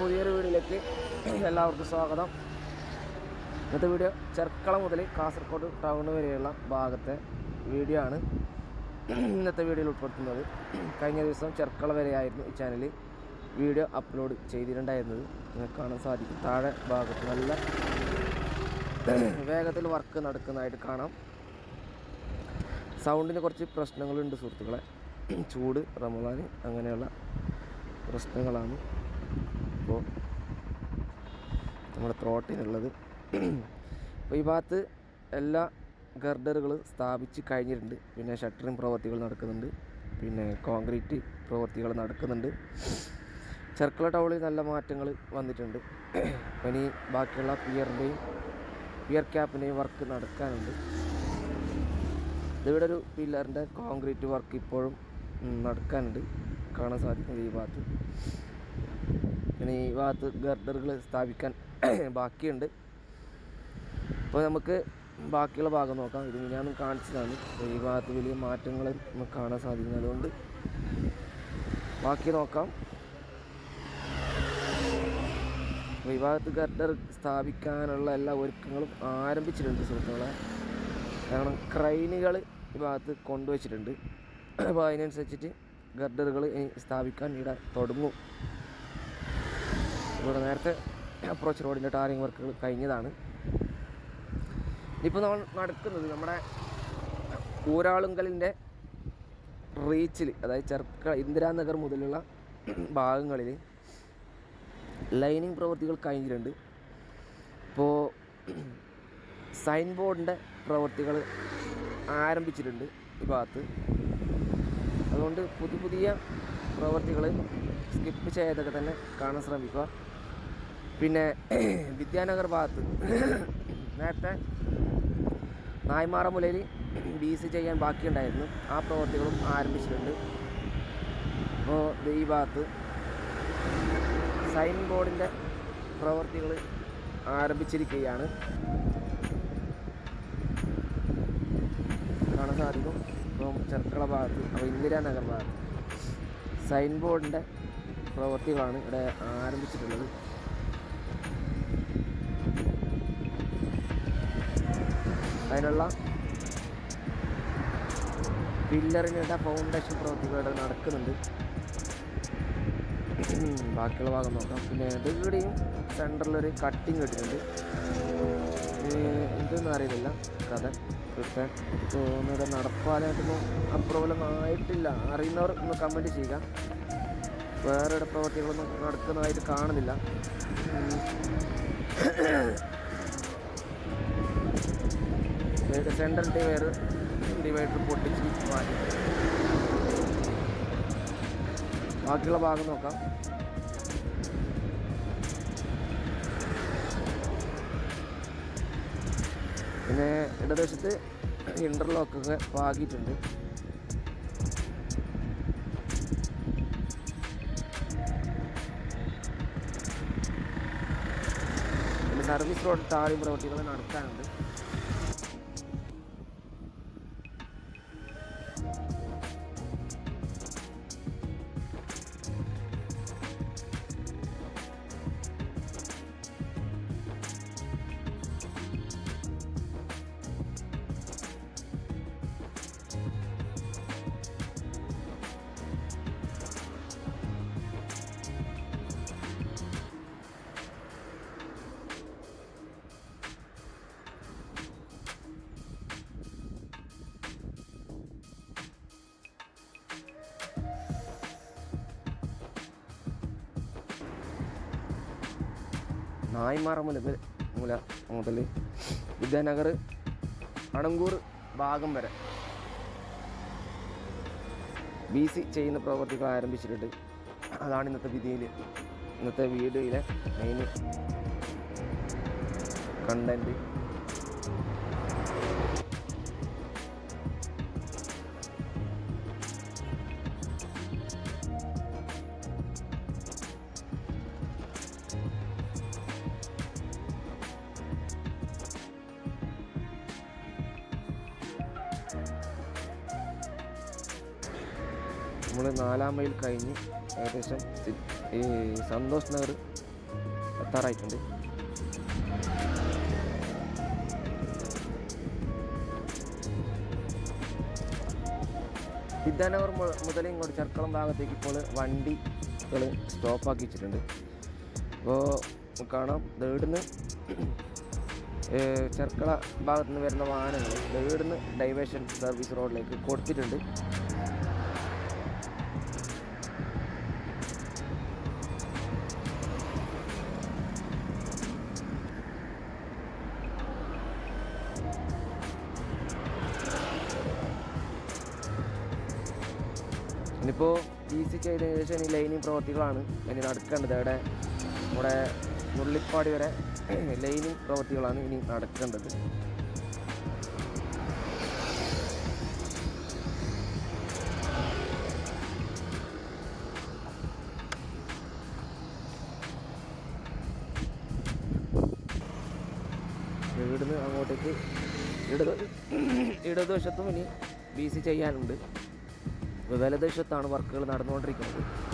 പുതിയൊരു വീഡിയോയിലേക്ക് എല്ലാവർക്കും സ്വാഗതം. ഇന്നത്തെ വീഡിയോ ചെർക്കള മുതൽ കാസർഗോഡ് ടൗൺ വരെയുള്ള ഭാഗത്തെ വീഡിയോ ആണ് ഇന്നത്തെ വീഡിയോയിൽ ഉൾപ്പെടുത്തുന്നത്. കഴിഞ്ഞ ദിവസം ചെർക്കള വരെയായിരുന്നു ഈ ചാനലിൽ വീഡിയോ അപ്ലോഡ് ചെയ്തിട്ടുണ്ടായിരുന്നത്. നിങ്ങൾക്ക് കാണാൻ സാധിക്കും. താഴെ ഭാഗത്ത് നല്ല വേഗത്തിൽ വർക്ക് നടക്കുന്നതായിട്ട് കാണാം. സൗണ്ടിന് കുറച്ച് പ്രശ്നങ്ങളുണ്ട് സുഹൃത്തുക്കളെ. ചൂട് റമദാൻ അങ്ങനെയുള്ള പ്രശ്നങ്ങളാണ്. ഇപ്പോൾ നമ്മുടെ ത്രോട്ടിനുള്ളത് അപ്പോൾ ഈ ഭാഗത്ത് എല്ലാ ഗർഡറുകൾ സ്ഥാപിച്ച് കഴിഞ്ഞിട്ടുണ്ട്. പിന്നെ ഷട്ടറിങ് പ്രവൃത്തികൾ നടക്കുന്നുണ്ട്. പിന്നെ കോൺക്രീറ്റ് പ്രവൃത്തികൾ നടക്കുന്നുണ്ട്. ചെർക്കള ടൗണിൽ നല്ല മാറ്റങ്ങൾ വന്നിട്ടുണ്ട്. ഇനി ബാക്കിയുള്ള പിയറിന്റെയും പിയർ ക്യാപ്പിന്റെയും വർക്ക് നടക്കാനുണ്ട്. ഇതിവിടെ ഒരു പില്ലറിന്റെ കോൺക്രീറ്റ് വർക്ക് ഇപ്പോഴും നടക്കാനുണ്ട്. കാണാൻ സാധിക്കുന്നത് ഈ ഭാഗത്ത്. പിന്നെ ഈ ഭാഗത്ത് ഗർഡറുകൾ സ്ഥാപിക്കാൻ ബാക്കിയുണ്ട്. അപ്പോൾ നമുക്ക് ബാക്കിയുള്ള ഭാഗം നോക്കാം. ഇത് ഞാൻ കാണിച്ചതാണ്. ഈ ഭാഗത്ത് വലിയ മാറ്റങ്ങൾ നമുക്ക് കാണാൻ സാധിക്കുന്നത് അതുകൊണ്ട് ബാക്കി നോക്കാം. ഈ ഭാഗത്ത് ഗർഡർ സ്ഥാപിക്കാനുള്ള എല്ലാ ഒരുക്കങ്ങളും ആരംഭിച്ചിട്ടുണ്ട് സുഹൃത്തുക്കളെ. കാരണം ക്രൈനുകൾ ഈ ഭാഗത്ത് കൊണ്ടുവച്ചിട്ടുണ്ട്. അപ്പോൾ അതിനനുസരിച്ചിട്ട് ഗർഡറുകൾ ഇനി സ്ഥാപിക്കാൻ ഇവിടെ തുടങ്ങും. ഇവിടെ നേരത്തെ അപ്രോച്ച് റോഡിന്റെ ടാറിങ് വർക്കുകൾ കഴിഞ്ഞതാണ്. ഇപ്പോൾ നമ്മൾ നടക്കുന്നത് നമ്മുടെ ഊരാളുങ്കലിന്റെ റീച്ചിൽ അതായത് ചെർക്ക ഇന്ദിരാനഗർ മുതലുള്ള ഭാഗങ്ങളിൽ ലൈനിങ് പ്രവൃത്തികൾ കഴിഞ്ഞിട്ടുണ്ട്. ഇപ്പോൾ സൈൻ ബോർഡിന്റെ പ്രവൃത്തികൾ ആരംഭിച്ചിട്ടുണ്ട് ഈ ഭാഗത്ത്. അതുകൊണ്ട് പുതിയ പുതിയ പ്രവൃത്തികൾ സ്കിപ്പ് ചെയ്തൊക്കെ തന്നെ കാണാൻ ശ്രമിക്കുക. പിന്നെ വിദ്യാനഗർ ഭാഗത്ത് നേരത്തെ നായ്മാറമുലയിൽ ബി സി ചെയ്യാൻ ബാക്കിയുണ്ടായിരുന്നു. ആ പ്രവൃത്തികളും ആരംഭിച്ചിട്ടുണ്ട്. അപ്പോൾ ഈ ഭാഗത്ത് സൈൻ ബോർഡിന്റെ പ്രവൃത്തികൾ ആരംഭിച്ചിരിക്കുകയാണ്. കാണാൻ സാധിക്കും. ഇപ്പം ചെർക്കള ഭാഗത്ത് അപ്പോൾ ഇന്ദിരാനഗർ ഭാഗത്ത് സൈൻ ബോർഡിന്റെ പ്രവൃത്തികളാണ് ഇവിടെ ആരംഭിച്ചിട്ടുള്ളത്. അതിനുള്ള പില്ലറിനിട ഫൗണ്ടേഷൻ പ്രവർത്തികൾ ഇവിടെ നടക്കുന്നുണ്ട്. ബാക്കിയുള്ള ഭാഗം നോക്കാം. പിന്നെ ഇവിടെയും സെന്ററിലൊരു കട്ടിങ് കിട്ടിയിട്ടുണ്ട് എന്തെന്ന് അറിയുന്നില്ല. കഥ കൃത്യം തോന്നുന്നത് നടപ്പാലായിട്ടൊന്നും അപ്രൂവലൊന്നും ആയിട്ടില്ല. അറിയുന്നവർ ഒന്ന് കമന്റ് ചെയ്യുക. വേറെ പ്രവർത്തികളൊന്നും നടക്കുന്നതായിട്ട് കാണുന്നില്ല. സെൻട്രൽ ഡിവൈഡർ ഡിവൈഡർ പൊട്ടിച്ച് മാറ്റി. ബാക്കിയുള്ള ഭാഗം നോക്കാം. പിന്നെ ഇടതുവശത്ത് ഇന്റർലോക്കൊക്കെ പാകിയിട്ടുണ്ട്. സർവീസ് റോഡ് താഴെ പ്രവൃത്തികൾ നടക്കാനുണ്ട് നായ്മാറ മുതൽ മുല മുതൽ വിദ്യാനഗർ അണങ്കൂർ ഭാഗം വരെ. ബി സി ചെയ്യുന്ന പ്രവർത്തികൾ ആരംഭിച്ചിട്ടുണ്ട്. അതാണ് ഇന്നത്തെ വിധിയിൽ ഇന്നത്തെ വീഡിയോയിലെ മെയിൻ കണ്ടന്റ് നമ്മൾ നാലാം മൈൽ കഴിഞ്ഞ് ഏകദേശം ഈ സന്തോഷ് നഗർ എത്താറായിട്ടുണ്ട്. വിദ്യാനഗർ മുതൽ ഇങ്ങോട്ട് ചെർക്കളം ഭാഗത്തേക്ക് ഇപ്പോൾ വണ്ടികൾ സ്റ്റോപ്പാക്കി വെച്ചിട്ടുണ്ട്. അപ്പോൾ കാണാം. ഇവിടുന്ന് ചെർക്കള ഭാഗത്തുനിന്ന് വരുന്ന വാഹനങ്ങൾ ഇവിടുന്ന് ഡൈവേഷൻ സർവീസ് റോഡിലേക്ക് കൊടുത്തിട്ടുണ്ട്. ഇനിയിപ്പോൾ ഡി സി ചെയ്തതിന് ശേഷം ഇനി ലൈനിങ് പ്രവർത്തികളാണ്. ഇനി നടക്കേണ്ടത്. അവിടെ നമ്മുടെ മുള്ളിപ്പാടി വരെ ലൈനിങ് പ്രവർത്തികളാണ് ഇനി നടക്കേണ്ടത്. ഇവിടുന്ന് അങ്ങോട്ടേക്ക് ഇടത് ഇടതുവശത്തും ഇനി ബി സി ചെയ്യാനുണ്ട്. ഇപ്പോൾ വലതുവശത്താണ് വർക്കുകൾ നടന്നുകൊണ്ടിരിക്കുന്നത്.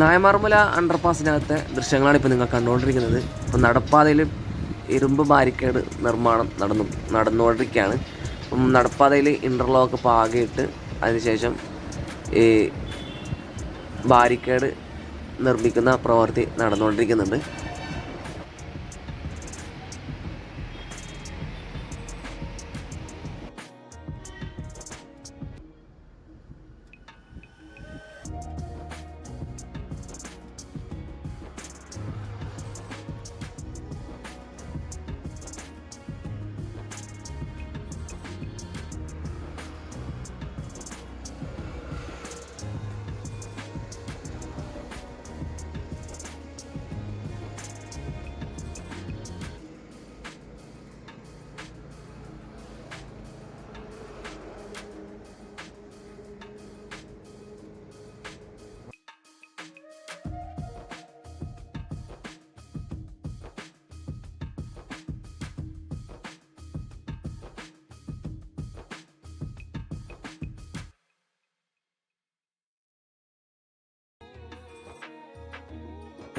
നായമാർമല അണ്ടർപാസിനകത്തെ ദൃശ്യങ്ങളാണ് ഇപ്പോൾ നിങ്ങൾ കണ്ടുകൊണ്ടിരിക്കുന്നത്. ഇപ്പോൾ നടപ്പാതയിൽ ഇരുമ്പ് ബാരിക്കേഡ് നിർമ്മാണം നടന്നു നടന്നുകൊണ്ടിരിക്കുകയാണ്. അപ്പം നടപ്പാതയിൽ ഇന്റർലോക്ക് പാകയിട്ട് അതിനുശേഷം ഈ ബാരിക്കേഡ് നിർമ്മിക്കുന്ന പ്രവൃത്തി നടന്നുകൊണ്ടിരിക്കുന്നുണ്ട്.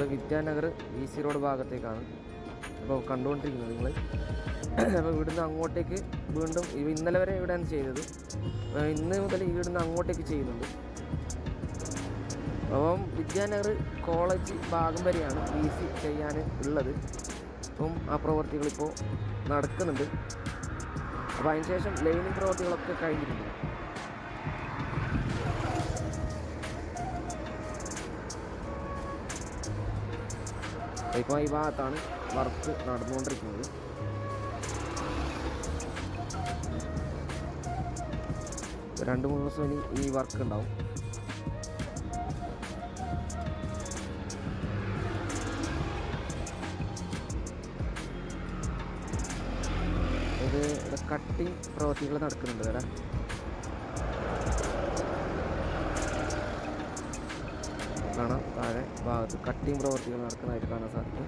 ഇപ്പോൾ വിദ്യാനഗർ വി സി റോഡ് ഭാഗത്തേക്കാണ് അപ്പോൾ കണ്ടുകൊണ്ടിരിക്കുന്നത് നിങ്ങൾ അപ്പോൾ ഇവിടുന്ന് അങ്ങോട്ടേക്ക് വീണ്ടും ഇന്നലെ വരെ ഇവിടെയാണ് ചെയ്തത്. ഇന്ന് മുതൽ ഇവിടുന്ന് അങ്ങോട്ടേക്ക് ചെയ്യുന്നുണ്ട്. അപ്പം വിദ്യാനഗർ കോളേജ് ഭാഗം വരെയാണ് വി സി ചെയ്യാൻ ഉള്ളത്. അപ്പം ആ പ്രവർത്തികൾ ഇപ്പോൾ നടക്കുന്നുണ്ട്. അപ്പോൾ അതിനുശേഷം ലൈനിങ് പ്രവർത്തികളൊക്കെ കഴിഞ്ഞിട്ടുണ്ട് ഇപ്പോൾ ഈ ഭാഗത്താണ് വർക്ക് നടന്നുകൊണ്ടിരിക്കുന്നത്. രണ്ട് മൂന്ന് ദിവസം ഇനി ഈ വർക്ക് ഉണ്ടാവും. ഇത് കട്ടിങ് പ്രവൃത്തികൾ നടക്കുന്നുണ്ട് ഇവിടെ കാണാം. താഴെ ഭാഗത്ത് കട്ടിങ് പ്രവർത്തികൾ നടക്കുന്നതായിട്ട് കാണാൻ സാധിക്കും.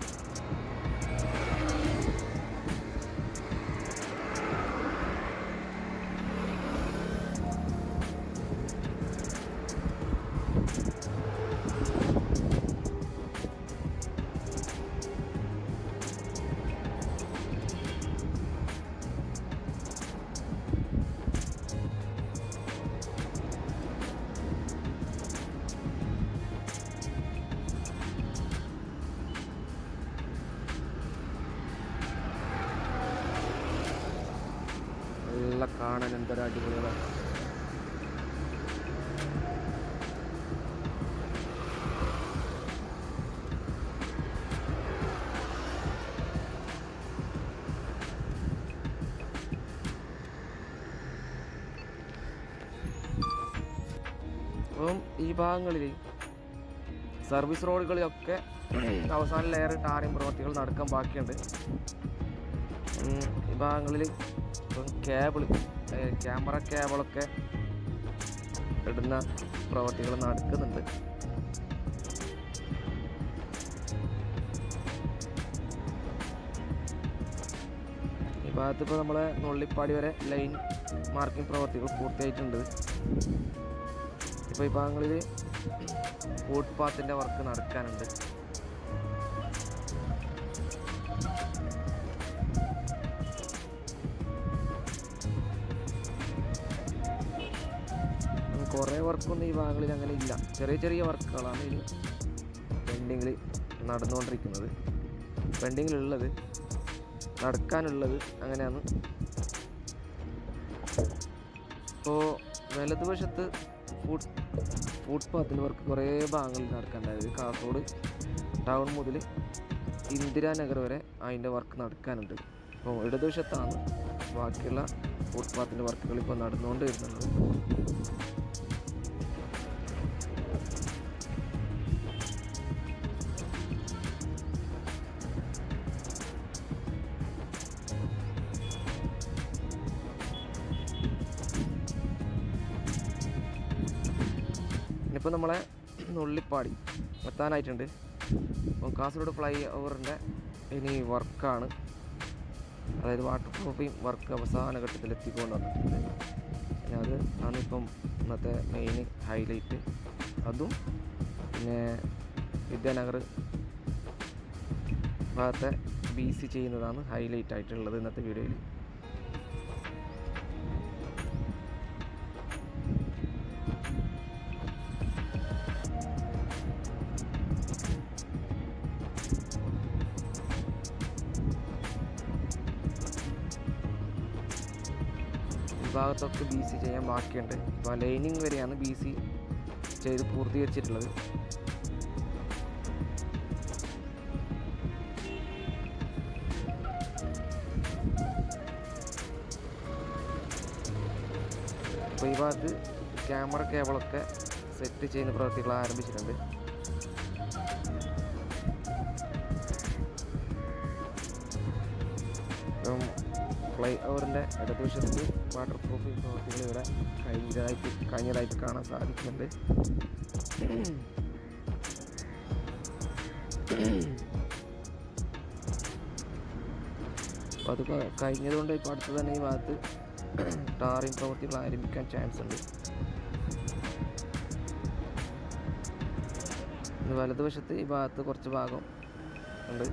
കാണാൻ എന്തൊരു അടിപൊളികളാണ് അപ്പം ഈ ഭാഗങ്ങളിൽ സർവീസ് റോഡുകളിലൊക്കെ അവസാന ലെയർ ടാറിംഗ് പ്രവൃത്തികൾ നടക്കാൻ ബാക്കിയുണ്ട്. ഈ ഭാഗങ്ങളിൽ ഇപ്പം കേബിൾ ക്യാമറ കേബിളൊക്കെ ഇടുന്ന പ്രവർത്തികൾ നടക്കുന്നുണ്ട്. ഈ ഭാഗത്ത് ഇപ്പോൾ നമ്മളെ നുള്ളിപ്പാടി വരെ ലൈൻ മാർക്കിംഗ് പ്രവർത്തികൾ പൂർത്തിയായിട്ടുണ്ട്. ഇപ്പോൾ ഈ ഭാഗങ്ങളിൽ ഫുട്പാത്തിന്റെ വർക്ക് നടക്കാനുണ്ട്. വർക്കൊന്നും ഈ ഭാഗങ്ങളിൽ അങ്ങനെ ഇല്ല. ചെറിയ ചെറിയ വർക്കുകളാണ് ഇനി പെൻഡിങ്ങിൽ നടന്നുകൊണ്ടിരിക്കുന്നത്. പെൻഡിങ്ങിലുള്ളത് നടക്കാനുള്ളത് അങ്ങനെയാണ്. ഇപ്പോൾ വലതുവശത്ത് ഫുട് ഫുട്പാത്തിന്റെ വർക്ക് കുറേ ഭാഗങ്ങളിൽ നടക്കാനുണ്ടായത് കാസർഗോഡ് ടൗൺ മുതൽ ഇന്ദിരാനഗർ വരെ അതിന്റെ വർക്ക് നടക്കാനുണ്ട്. അപ്പോൾ ഇടതുവശത്താണ് ബാക്കിയുള്ള ഫുട്പാത്തിന്റെ വർക്കുകൾ ഇപ്പോൾ നടന്നുകൊണ്ട് വരുന്നത് ഇനിയിപ്പോൾ നമ്മളെ നുള്ളിപ്പാടി എത്താനായിട്ടുണ്ട്. അപ്പോൾ കാസർഗോഡ് ഫ്ലൈ ഓവറിന്റെ ഇനി വർക്കാണ്. അതായത് വാട്ടർ പ്രൂഫിങ് വർക്ക് അവസാന ഘട്ടത്തിൽ എത്തിക്കൊണ്ട് വന്നിട്ടുണ്ട്. പിന്നെ അത് ആണ് ഇപ്പം ഇന്നത്തെ മെയിൻ ഹൈലൈറ്റ് അതും പിന്നെ വിദ്യാനഗർ ഭാഗത്തെ ബി സി ചെയ്യുന്നതാണ് ഹൈലൈറ്റ് ആയിട്ടുള്ളത് ഇന്നത്തെ വീഡിയോയിൽ ഭാഗത്തൊക്കെ ബി സി ചെയ്യാൻ ബാക്കിയുണ്ട്. ഇപ്പോൾ ലൈനിങ് വരെയാണ് ബി സി ചെയ്ത് പൂർത്തീകരിച്ചിട്ടുള്ളത്. അപ്പോൾ ഈ ഭാഗത്ത് ക്യാമറ കേബിളൊക്കെ സെറ്റ് ചെയ്യുന്ന പ്രവൃത്തികൾ ആരംഭിച്ചിട്ടുണ്ട് ഫ്ലൈ ഓവറിന്റെ ഇടതുവശത്ത് വാട്ടർ പ്രൂഫിംഗ് പ്രവർത്തികൾ ഇവിടെ കഴിഞ്ഞതായിട്ട് കഴിഞ്ഞതായിട്ട് കാണാൻ സാധിക്കുന്നുണ്ട്. അത് കഴിഞ്ഞതുകൊണ്ട് ഇപ്പോൾ അടുത്ത് തന്നെ ഈ ഭാഗത്ത് ടാറിംഗ് പ്രവർത്തികൾ ആരംഭിക്കാൻ ചാൻസ് ഉണ്ട് വലതുവശത്ത് ഈ ഭാഗത്ത് കുറച്ച് ഭാഗം ഉണ്ട്.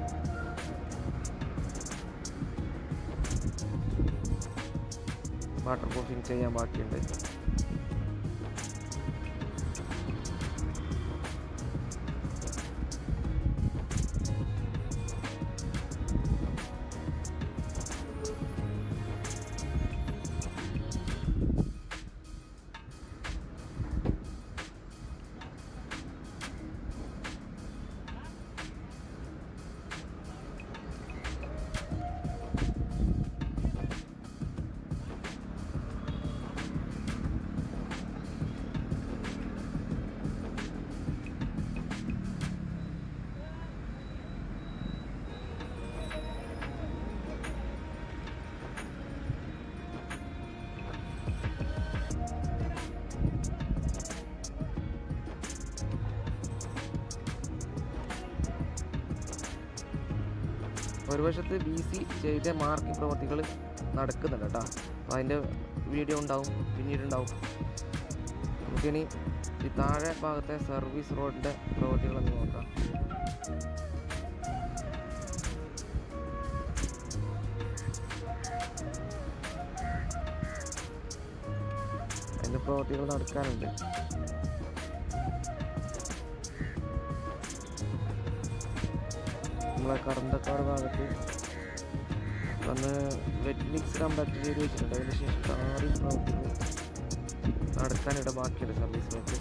വാട്ടർ പ്രൂഫിങ് ചെയ്യാൻ ബാക്കിയുണ്ട്. ഒരു വശത്ത് ബി സി ചെയ്ത മാർക്കിംഗ് പ്രവർത്തികൾ നടക്കുന്നുണ്ട് കേട്ടോ. അപ്പോൾ അതിന്റെ വീഡിയോ ഉണ്ടാവും പിന്നീട് ഉണ്ടാവും നമുക്കിനി ഈ താഴെ ഭാഗത്തെ സർവീസ് റോഡിന്റെ പ്രവർത്തികളൊന്ന് നോക്കാം. അതിന്റെ പ്രവർത്തികൾ നടക്കാനുണ്ട്. നമ്മളെ കടന്തക്കാട് ഭാഗത്ത് വന്ന് വെറ്റ് മിക്സ് കമ്പാക്ട് ചെയ്ത് വെച്ചിട്ടുണ്ട്. അതിന് ശേഷം താറി പ്രവർത്തികൾ നടക്കാനിട ബാക്കിയുണ്ട് സർവീസ് റോഡ്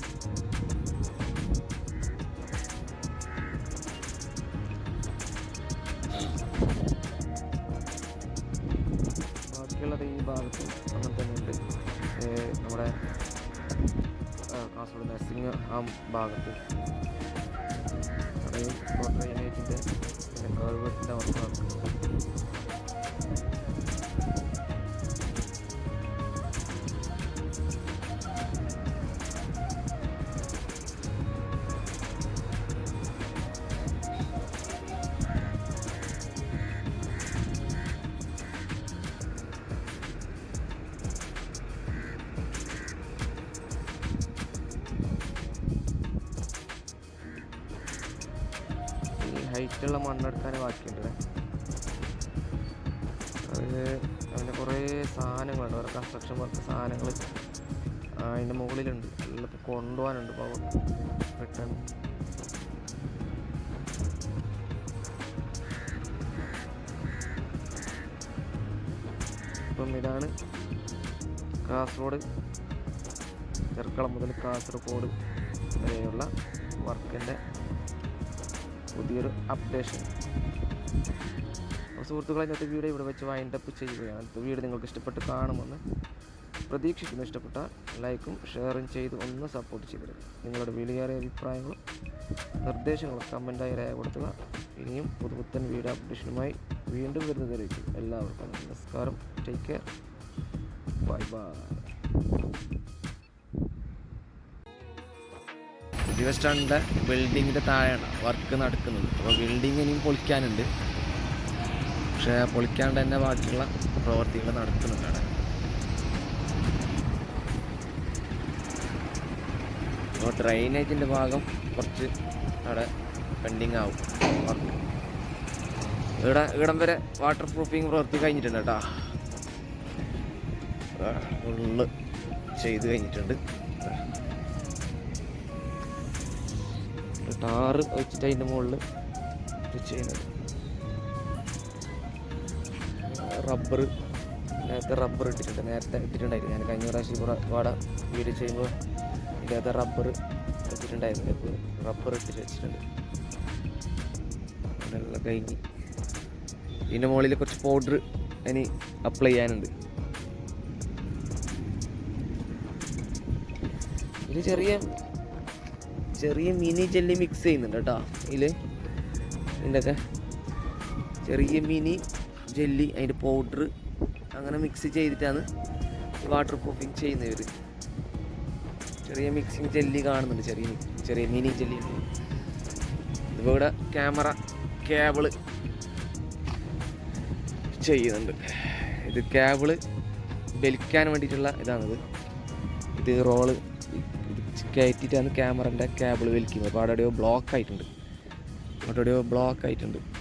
ബാക്കിയുള്ളത് ഈ ഭാഗത്ത് അങ്ങനെ തന്നെ ഉണ്ട്. നമ്മുടെ കാസർഗോഡ് നഴ്സിംഗ് ആ ഭാഗത്ത്. അതേ ഡ്രെയിനേജിന്റെ ഹൈറ്റുള്ള മണ്ണെടുക്കാൻ ബാക്കിയുണ്ട് അത് അതിന്റെ കുറേ സാധനങ്ങളുണ്ട്. ഓരോ കൺസ്ട്രക്ഷൻ വർക്ക് സാധനങ്ങൾ അതിന്റെ മുകളിലുണ്ട്. എല്ലാം ഇപ്പോൾ കൊണ്ടുപോകാനുണ്ട് ഇപ്പോൾ റിട്ടേൺ ഇപ്പം ഇതാണ് കാസർഗോഡ്. ചെർക്കളം മുതൽ കാസർഗോഡ് വരെയുള്ള വർക്കിന്റെ പുതിയൊരു അപ്ഡേഷൻ അപ്പോൾ സുഹൃത്തുക്കളെ ഇന്നത്തെ വീഡിയോ ഇവിടെ വെച്ച് വൈൻഡപ്പ് ചെയ്യുകയാണ്. ഇന്നത്തെ വീഡിയോ നിങ്ങൾക്ക് ഇഷ്ടപ്പെട്ട് കാണുമെന്ന് പ്രതീക്ഷിക്കുന്നു. ഇഷ്ടപ്പെട്ട ലൈക്കും ഷെയറും ചെയ്ത് ഒന്ന് സപ്പോർട്ട് ചെയ്തിരുന്നു നിങ്ങളുടെ വിലയേറിയ അഭിപ്രായങ്ങളും നിർദ്ദേശങ്ങളും കമന്റായി രേഖപ്പെടുത്തുക. ഇനിയും പുതുപുത്തൻ വീഡിയോ അപ്ഡേഷനുമായി വീണ്ടും വരുന്നതിലേക്ക് എല്ലാവർക്കും നമസ്കാരം. ടേക്ക് കെയർ ബൈ ബൈ പുതിയ സ്റ്റാൻഡിന്റെ ബിൽഡിങ്ങിന്റെ താഴെയാണ് വർക്ക് നടക്കുന്നത്. അപ്പോൾ ബിൽഡിങ് ഇനിയും പൊളിക്കാനുണ്ട്. പക്ഷേ പൊളിക്കാണ്ട് തന്നെ ബാക്കിയുള്ള പ്രവർത്തികൾ നടക്കുന്നുണ്ട് അപ്പോൾ ഡ്രൈനേജിന്റെ ഭാഗം കുറച്ച് അവിടെ പെൻഡിങ് ആവും വർക്ക് ഇവിടെ ഇവിടം വരെ വാട്ടർ പ്രൂഫിങ് പ്രവൃത്തി കഴിഞ്ഞിട്ടുണ്ട് കേട്ടോ. ഫുള്ള് ചെയ്ത് കഴിഞ്ഞിട്ടുണ്ട്. ടാറ് വെച്ചിട്ട് അതിന്റെ മുകളിൽ ചെയ്യുന്നത്. റബ്ബർ നേരത്തെ റബ്ബർ ഇട്ടിട്ടുണ്ട്. നേരത്തെ ഇട്ടിട്ടുണ്ടായിരുന്നു. ഞാൻ കഴിഞ്ഞ പ്രാവശ്യം ഇവിടെ വാട വീട് ചെയ്യുമ്പോൾ ഇതിനകത്ത് റബ്ബർ വെച്ചിട്ടുണ്ടായിരുന്നു. ഇപ്പോൾ റബ്ബർ ഇട്ടിട്ട് വെച്ചിട്ടുണ്ട്. അതെല്ലാം കഴിഞ്ഞ്. ഇതിന്റെ മുകളിൽ കുറച്ച് പൗഡർ ഇനി അപ്ലൈ ചെയ്യാനുണ്ട്. ഇത് ചെറിയ ചെറിയ മിനി ജെല്ലി മിക്സ് ചെയ്യുന്നുണ്ട് കേട്ടോ. ഇതിൽ ഇതിന്റെയൊക്കെ ചെറിയ മിനി ജെല്ലി അതിന്റെ പൗഡർ അങ്ങനെ മിക്സ് ചെയ്തിട്ടാണ് വാട്ടർ പ്രൂഫിങ് ചെയ്യുന്നവർ ചെറിയ മിക്സിങ് ജെല്ലി കാണുന്നുണ്ട് ചെറിയ ചെറിയ മിനി ജെല്ലി ഇതിപ്പോൾ ഇവിടെ ക്യാമറ കേബിൾ ചെയ്യുന്നുണ്ട്. ഇത് കേബിൾ വലിക്കാൻ വേണ്ടിയിട്ടുള്ള ഇതാണിത്. ഇത് റോൾ കയറ്റിയിട്ടാണ് ക്യാമറന്റെ കേബിൾ വലിക്കുന്നത്. അപ്പോൾ അവിടെ എവിടെയോ ബ്ലോക്ക് ആയിട്ടുണ്ട്. അവിടെ എവിടെയോ ബ്ലോക്ക് ആയിട്ടുണ്ട്.